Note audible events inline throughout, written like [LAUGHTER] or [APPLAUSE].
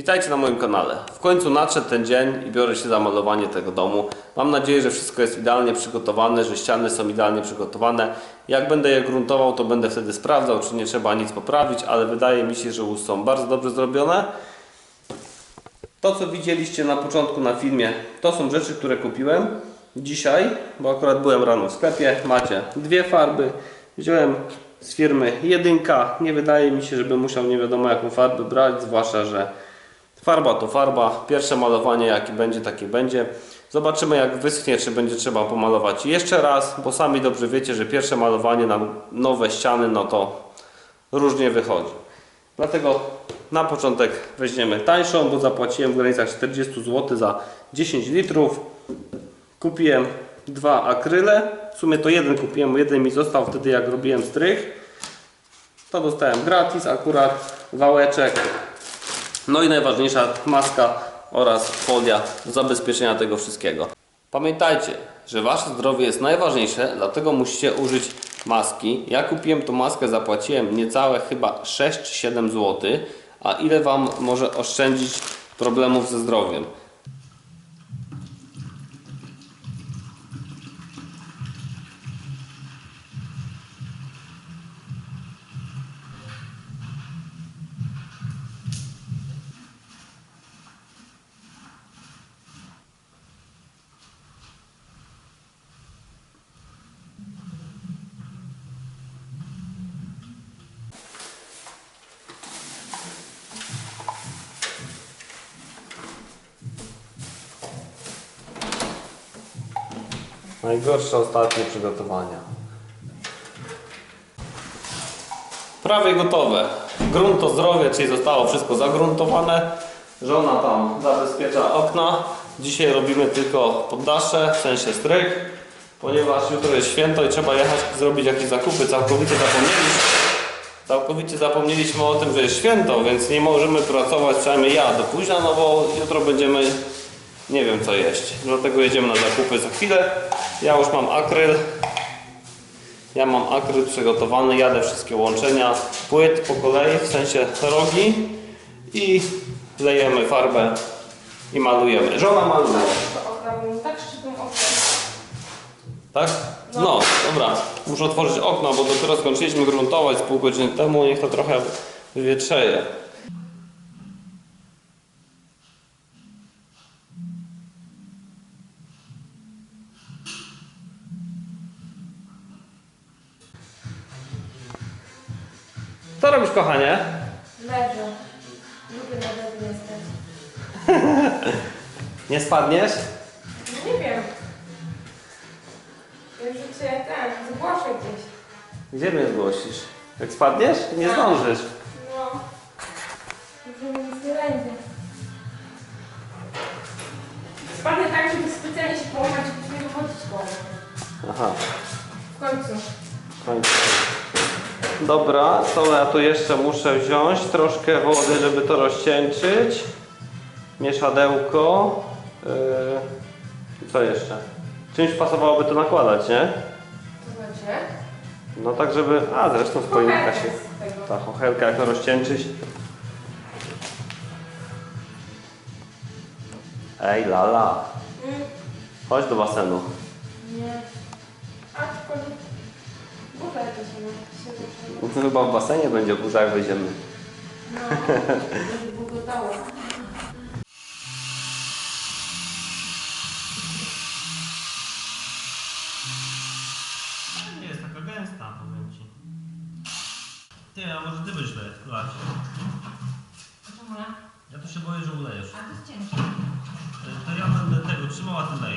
Witajcie na moim kanale. W końcu nadszedł ten dzień i biorę się za malowanie tego domu. Mam nadzieję, że wszystko jest idealnie przygotowane, że ściany są idealnie przygotowane. Jak będę je gruntował, to będę wtedy sprawdzał, czy nie trzeba nic poprawić, ale wydaje mi się, że już są bardzo dobrze zrobione. To, co widzieliście na początku na filmie, to są rzeczy, które kupiłem dzisiaj, bo akurat byłem rano w sklepie. Macie dwie farby. Wziąłem z firmy jedynka. Nie wydaje mi się, żeby musiał nie wiadomo jaką farbę brać, zwłaszcza, że farba to farba. Pierwsze malowanie jaki będzie, takie będzie. Zobaczymy jak wyschnie, czy będzie trzeba pomalować jeszcze raz, bo sami dobrze wiecie, że pierwsze malowanie na nowe ściany, no to różnie wychodzi. Dlatego na początek weźmiemy tańszą, bo zapłaciłem w granicach 40 zł za 10 litrów. Kupiłem dwa akryle. W sumie to jeden kupiłem, jeden mi został wtedy jak robiłem strych. To dostałem gratis, akurat wałeczek. No i najważniejsza maska oraz folia zabezpieczenia tego wszystkiego. Pamiętajcie, że Wasze zdrowie jest najważniejsze, dlatego musicie użyć maski. Ja kupiłem tą maskę, zapłaciłem niecałe chyba 6-7 zł, a ile Wam może oszczędzić problemów ze zdrowiem? Najgorsze ostatnie przygotowania. Prawie gotowe. Grunt to zdrowie, czyli zostało wszystko zagruntowane. Żona tam zabezpiecza okna. Dzisiaj robimy tylko poddasze, w sensie ponieważ jutro jest święto i trzeba jechać zrobić jakieś zakupy. Całkowicie zapomnieliśmy. Całkowicie zapomnieliśmy o tym, że jest święto, więc nie możemy pracować, przynajmniej ja, do późna, no bo jutro będziemy nie wiem co jeść. Dlatego jedziemy na zakupy za chwilę. Ja już mam akryl. Ja mam akryl przygotowany, jadę wszystkie łączenia płyt po kolei, w sensie rogi i lejemy farbę i malujemy. Żona maluje. Tak. Tak? No, dobra. Muszę otworzyć okno, bo dopiero skończyliśmy gruntować pół godziny temu. Niech to trochę wywietrzeje. Robisz, kochanie? Leżę. Lubię na nie stać. Nie spadniesz? No nie wiem. Ja rzucę ten, zgłoszę gdzieś. Gdzie mnie zgłosisz? Jak spadniesz? Nie Tak. zdążysz. No. Może mi nic nie będzie. Spadnę tak, żeby specjalnie się połamać, żeby nie wychodzić koło. Aha. W końcu. w końcu. Dobra, to ja tu jeszcze muszę wziąć troszkę wody, żeby to rozcieńczyć. Mieszadełko. Yy, co jeszcze? Czymś pasowałoby to nakładać, nie? To będzie. No tak, żeby... A, zresztą spoilinka się... Ta chochelka jak to rozcieńczyć. Ej, lala. Mm, Chodź do basenu. nie. Aczkolwiek... No to chyba w basenie będzie burza, jak wejdziemy. No. Bugotało. Nie jest taka gęsta, powiem ci. Ty, a może ty byś lejesz, kulacie? Czemu ja? Ja to się boję, że ulejesz. A to jest ciężkie. E, To ja będę tego trzymał, a ty lej.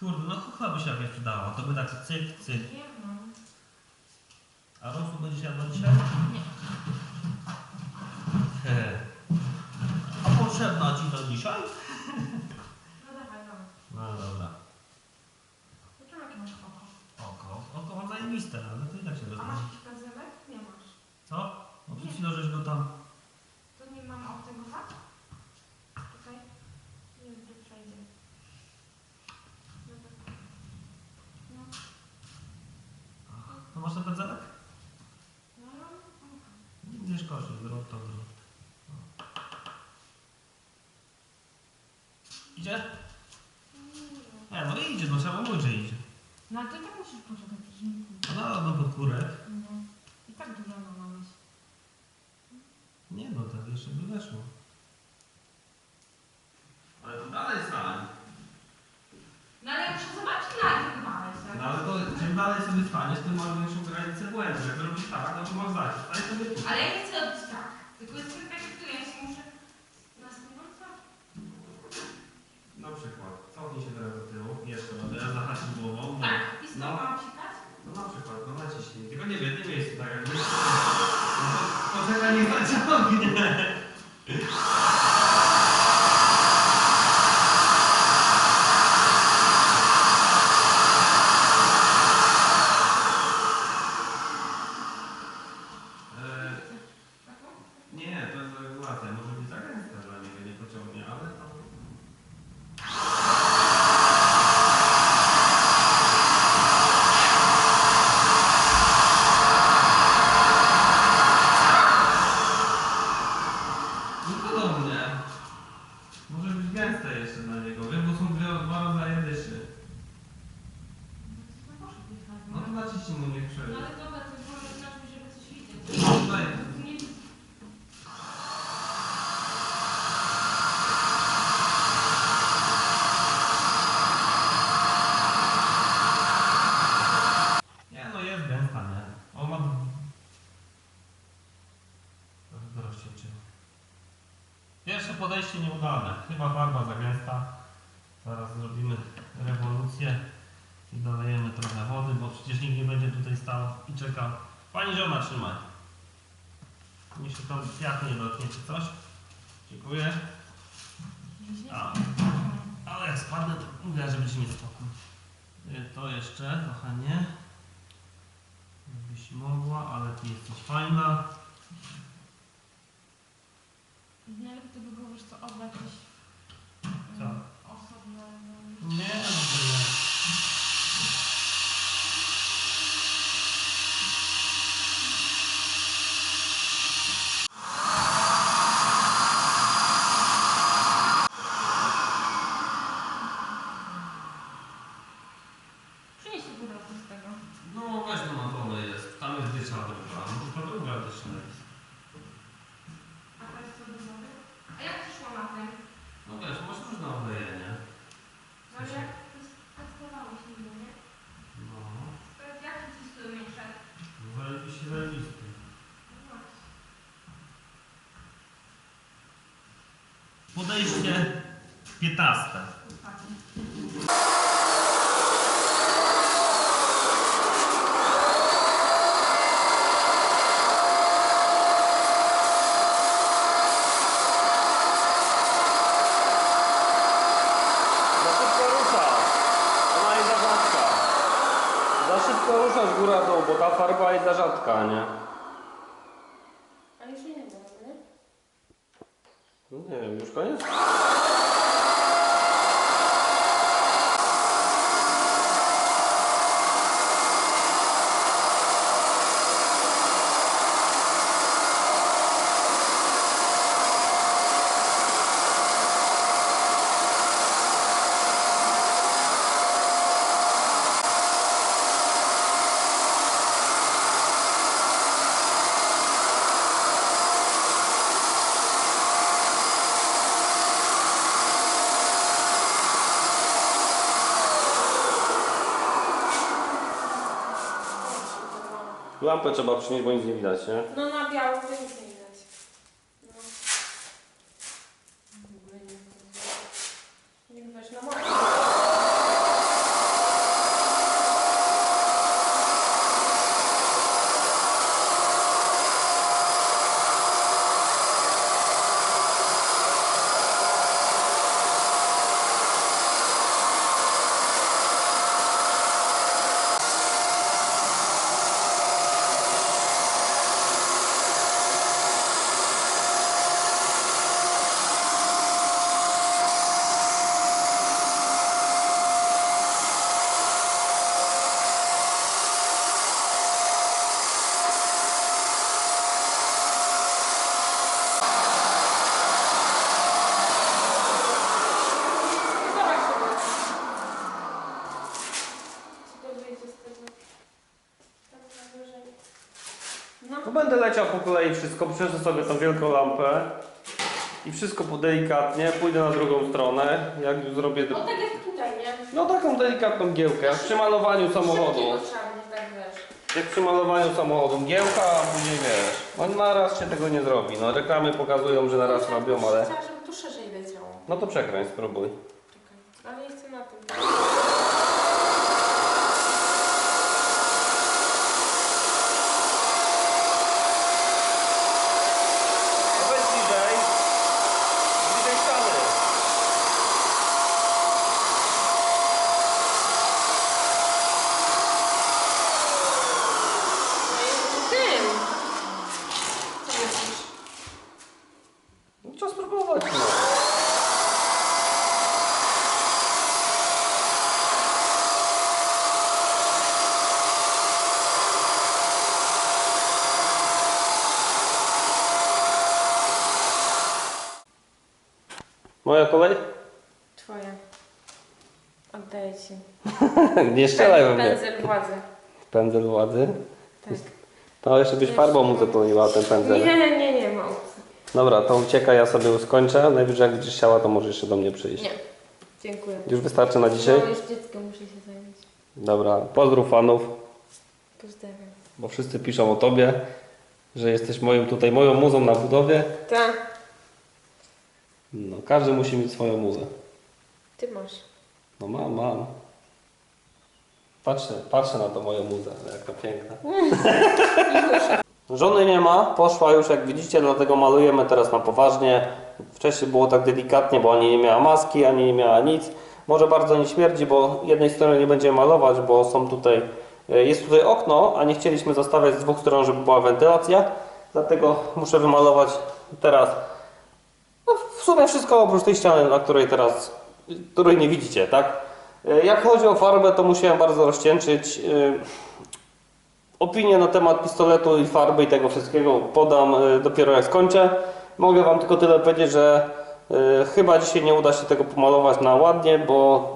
Kurde, no chyba by się jakaś przydała. To by tak cyk, cyk. Wiem, no. A rosół będziesz jadła dzisiaj? Nie. Hehe. A potrzebna ci to dzisiaj? przychodzi, zrób to, zrób. No. Idzie? Nie, no idzie, no samo mój, że idzie. No ale to i tak musisz poczekać, żeby... No, no, no pod kurek. No. I tak dużo na nas. Nie no, tak jeszcze by weszło. さすみたいな。mi się tam jak nie lotnie czy coś. Dziękuję. A, ale jak spadnę, to uda, żeby się nie spokój. Y, to jeszcze, kochanie. Jakbyś mogła, ale ty jesteś fajna. Najlepiej to by było, że to oba jakieś... Co? Y, osobne... No, nie, szczęście 15. szybko ruszasz góra dół, bo ta farba jest za rzadka, nie? lampę trzeba przynieść, bo nic nie widać, nie? No leciał po kolei wszystko, przyniosę sobie tą wielką lampę i wszystko po delikatnie, pójdę na drugą stronę, jak już zrobię... No tak jak tutaj, nie? No taką delikatną giełkę, jak przy malowaniu samochodu. Tak. Jak przy malowaniu samochodu, giełka, a później wiesz. No na raz się tego nie zrobi, no reklamy pokazują, że na raz robią, ale... Chciałam, żeby tu szerzej leciało. No to przekręć, spróbuj. Czekaj. Ale nie chcę na tym. No weź bliżej. Bliżej ściany. Tym! Co myślisz? No, Trzeba spróbować, no. Moja kolej? Twoja. Oddaję ci. [LAUGHS] nie strzelaj we mnie. Pędzel władzy. Pędzel władzy? Tak. To jeszcze byś farbą mu zapełniła ten pędzel. Nie, nie, nie ma opcji. Dobra, to ucieka, ja sobie już skończę. Najwyżej jak będziesz chciała, to możesz jeszcze do mnie przyjść. Nie. Dziękuję. Już wystarczy na dzisiaj? No, już dzieckiem muszę się zająć. Dobra, pozdrów fanów, Pozdrawiam. bo wszyscy piszą o tobie, że jesteś moją tutaj, moją muzą na budowie. Tak. No, każdy musi mieć swoją muzę. Ty masz. No mam, mam. Patrzę, patrzę na to moją muzę, jaka piękna. [LAUGHS] Żony nie ma, poszła już jak widzicie, dlatego malujemy teraz na poważnie. Wcześniej było tak delikatnie, bo ani nie miała maski, ani nie miała nic. Może bardzo nie śmierdzi, bo jednej strony nie będziemy malować, bo są tutaj, e, jest tutaj okno, a nie chcieliśmy zostawiać z dwóch stron, żeby była wentylacja. Dlatego muszę wymalować teraz no, w sumie wszystko oprócz tej ściany, na której teraz, której nie widzicie, tak? E, Jak chodzi o farbę, to musiałem bardzo rozcieńczyć. E, Opinię na temat pistoletu i farby i tego wszystkiego podam e, dopiero jak skończę. Mogę Wam tylko tyle powiedzieć, że chyba dzisiaj nie uda się tego pomalować na ładnie, bo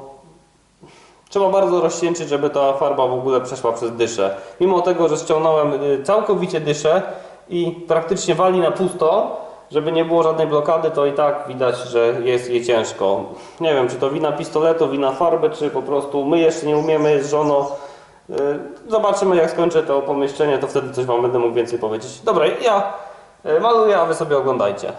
trzeba bardzo rozcieńczyć, żeby ta farba w ogóle przeszła przez dyszę. Mimo tego, że ściągnąłem całkowicie dyszę i praktycznie wali na pusto, żeby nie było żadnej blokady, to i tak widać, że jest jej ciężko. Nie wiem, czy to wina pistoletu, wina farby, czy po prostu my jeszcze nie umiemy z żoną. Yy, Zobaczymy, jak skończę to pomieszczenie, to wtedy coś Wam będę mógł więcej powiedzieć. Dobra, ja yy, maluję, a Wy sobie oglądajcie.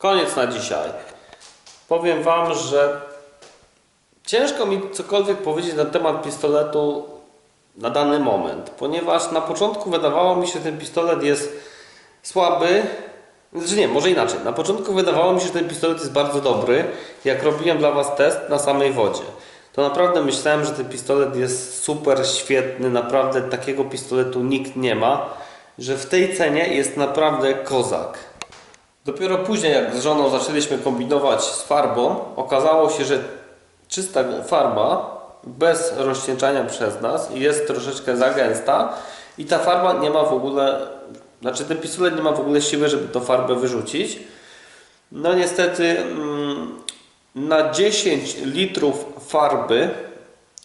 Koniec na dzisiaj. Powiem Wam, że ciężko mi cokolwiek powiedzieć na temat pistoletu na dany moment, ponieważ na początku wydawało mi się, że ten pistolet jest słaby. Znaczy nie, może inaczej. Na początku wydawało mi się, że ten pistolet jest bardzo dobry, jak robiłem dla Was test na samej wodzie. To naprawdę myślałem, że ten pistolet jest super świetny, naprawdę takiego pistoletu nikt nie ma, że w tej cenie jest naprawdę kozak. Dopiero później, jak z żoną zaczęliśmy kombinować z farbą, okazało się, że czysta farba bez rozcieńczania przez nas jest troszeczkę za gęsta i ta farba nie ma w ogóle, znaczy ten pistolet nie ma w ogóle siły, żeby tą farbę wyrzucić. No niestety mm, na 10 litrów farby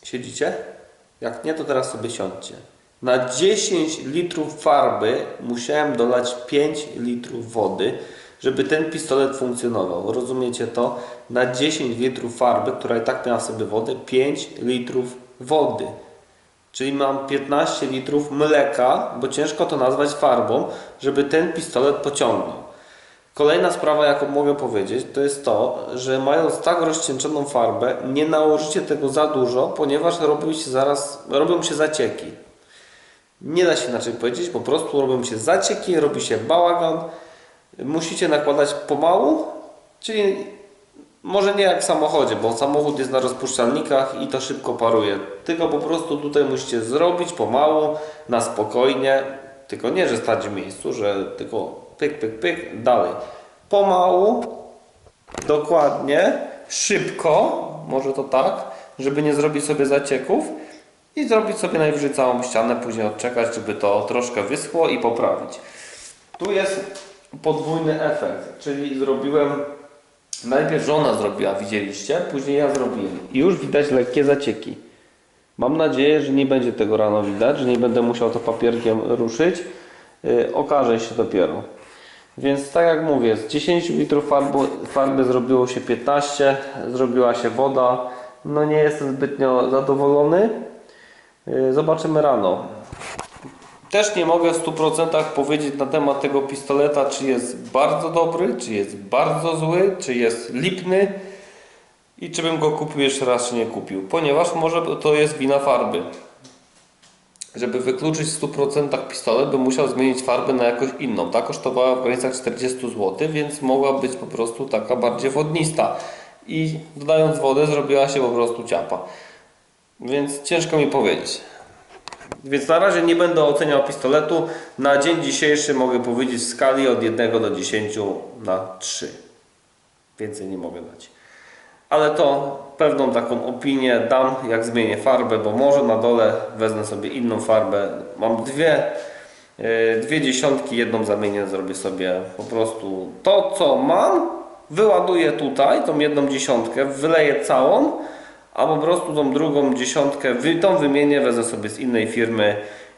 siedzicie? Jak nie, to teraz sobie siądźcie. Na 10 litrów farby musiałem dolać 5 litrów wody, żeby ten pistolet funkcjonował. Rozumiecie to? Na 10 litrów farby, która i tak miała sobie wodę, 5 litrów wody. Czyli mam 15 litrów mleka, bo ciężko to nazwać farbą, żeby ten pistolet pociągnął. Kolejna sprawa, jaką mogę powiedzieć, to jest to, że mając tak rozcieńczoną farbę, nie nałożycie tego za dużo, ponieważ robią się zaraz, robią się zacieki. Nie da się inaczej powiedzieć, po prostu robią się zacieki, robi się bałagan. Musicie nakładać pomału, czyli może nie jak w samochodzie, bo samochód jest na rozpuszczalnikach i to szybko paruje. Tylko po prostu tutaj musicie zrobić pomału, na spokojnie. Tylko nie, że stać w miejscu, że tylko pyk, pyk, pyk, dalej. Pomału, dokładnie, szybko, może to tak, żeby nie zrobić sobie zacieków i zrobić sobie najwyżej całą ścianę, później odczekać, żeby to troszkę wyschło i poprawić. Tu jest podwójny efekt, czyli zrobiłem Najpierw żona zrobiła, widzieliście, później ja zrobiłem. I już widać lekkie zacieki. Mam nadzieję, że nie będzie tego rano widać, że nie będę musiał to papierkiem ruszyć. Yy, okaże się dopiero. Więc tak jak mówię, z 10 litrów farby, farby zrobiło się 15, zrobiła się woda. No nie jestem zbytnio zadowolony. Yy, zobaczymy rano. Też nie mogę w 100% powiedzieć na temat tego pistoleta, czy jest bardzo dobry, czy jest bardzo zły, czy jest lipny i czy bym go kupił jeszcze raz, czy nie kupił. Ponieważ może to jest wina farby. Żeby wykluczyć w 100% pistolet, bym musiał zmienić farbę na jakąś inną. Ta kosztowała w granicach 40 zł, więc mogła być po prostu taka bardziej wodnista. I dodając wodę zrobiła się po prostu ciapa. Więc ciężko mi powiedzieć. Więc na razie nie będę oceniał pistoletu. Na dzień dzisiejszy mogę powiedzieć w skali od 1 do 10 na 3. Więcej nie mogę dać. Ale to pewną taką opinię dam, jak zmienię farbę, bo może na dole wezmę sobie inną farbę. Mam dwie, yy, dwie dziesiątki, jedną zamienię, zrobię sobie po prostu to, co mam, wyładuję tutaj, tą jedną dziesiątkę, wyleję całą, a po prostu tą drugą dziesiątkę, wy- tą wymienię, wezmę sobie z innej firmy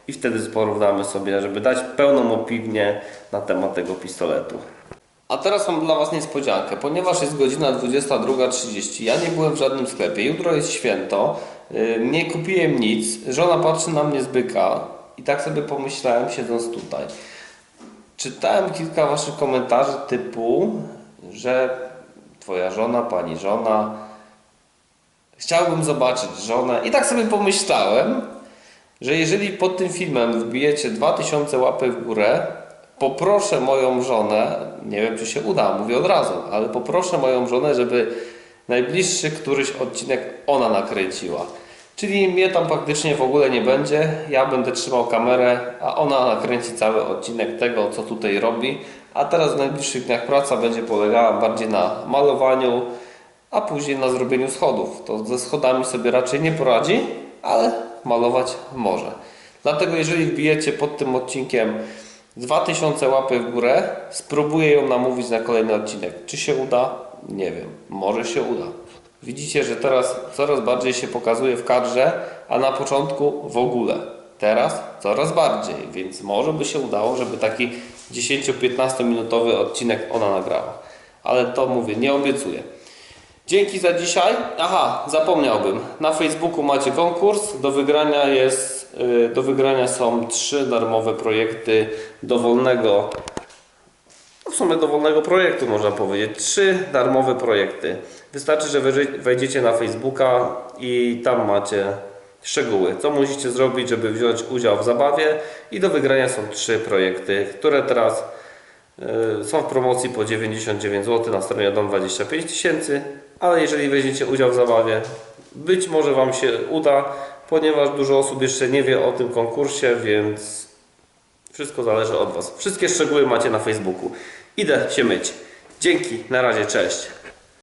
i wtedy porównamy sobie, żeby dać pełną opinię na temat tego pistoletu. A teraz mam dla Was niespodziankę, ponieważ jest godzina 22.30, ja nie byłem w żadnym sklepie, jutro jest święto, yy, nie kupiłem nic, żona patrzy na mnie z byka i tak sobie pomyślałem siedząc tutaj. Czytałem kilka Waszych komentarzy typu, że Twoja żona, Pani żona Chciałbym zobaczyć żonę i tak sobie pomyślałem, że jeżeli pod tym filmem wbijecie 2000 łapek w górę, poproszę moją żonę, nie wiem czy się uda, mówię od razu, ale poproszę moją żonę, żeby najbliższy któryś odcinek ona nakręciła. Czyli mnie tam faktycznie w ogóle nie będzie, ja będę trzymał kamerę, a ona nakręci cały odcinek tego, co tutaj robi. A teraz w najbliższych dniach praca będzie polegała bardziej na malowaniu, a później na zrobieniu schodów. To ze schodami sobie raczej nie poradzi, ale malować może. Dlatego jeżeli wbijecie pod tym odcinkiem 2000 łapek w górę, spróbuję ją namówić na kolejny odcinek. Czy się uda? Nie wiem. Może się uda. Widzicie, że teraz coraz bardziej się pokazuje w kadrze, a na początku w ogóle. Teraz coraz bardziej, więc może by się udało, żeby taki 10-15 minutowy odcinek ona nagrała. Ale to mówię, nie obiecuję. Dzięki za dzisiaj. Aha, zapomniałbym. Na Facebooku macie konkurs. Do wygrania jest, y, do wygrania są trzy darmowe projekty dowolnego, no w sumie dowolnego projektu można powiedzieć. Trzy darmowe projekty. Wystarczy, że wejdziecie na Facebooka i tam macie szczegóły. Co musicie zrobić, żeby wziąć udział w zabawie i do wygrania są trzy projekty, które teraz y, są w promocji po 99 zł na stronie Dom 25 tysięcy, ale jeżeli weźmiecie udział w zabawie, być może Wam się uda, ponieważ dużo osób jeszcze nie wie o tym konkursie, więc wszystko zależy od Was. Wszystkie szczegóły macie na Facebooku. Idę się myć. Dzięki, na razie, cześć.